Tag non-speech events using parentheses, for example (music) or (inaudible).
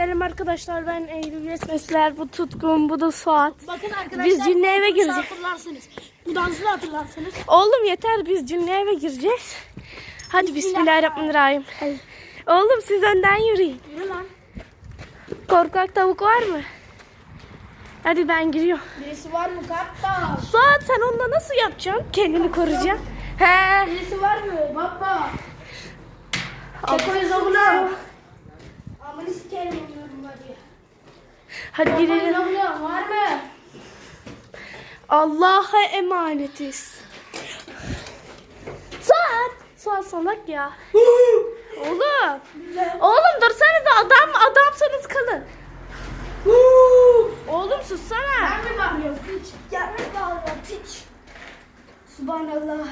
gösterelim arkadaşlar. Ben Eylül Yesmesler, bu Tutkun, bu da Suat. Bakın arkadaşlar. Biz cinli eve gireceğiz. Hatırlarsınız. Bu dansı da hatırlarsınız. Oğlum yeter biz cümle eve gireceğiz. Hadi bismillahirrahmanirrahim. Oğlum siz önden yürüyün. Yürü lan. Korkak tavuk var mı? Hadi ben giriyorum. Birisi var mı kapta? Suat sen onunla nasıl yapacaksın? Kendini koruyacaksın. He. Birisi var mı? Baba. Allah. Hadi girelim. var mı? Allah'a emanetiz. Suat. Suat salak ya. (laughs) Oğlum. Oğlum dursanıza adam adamsanız kalın. (laughs) Oğlum sussana. Ben mi bağırıyorum? Piç. Gel mi bağırıyorum? Piç. Subhanallah.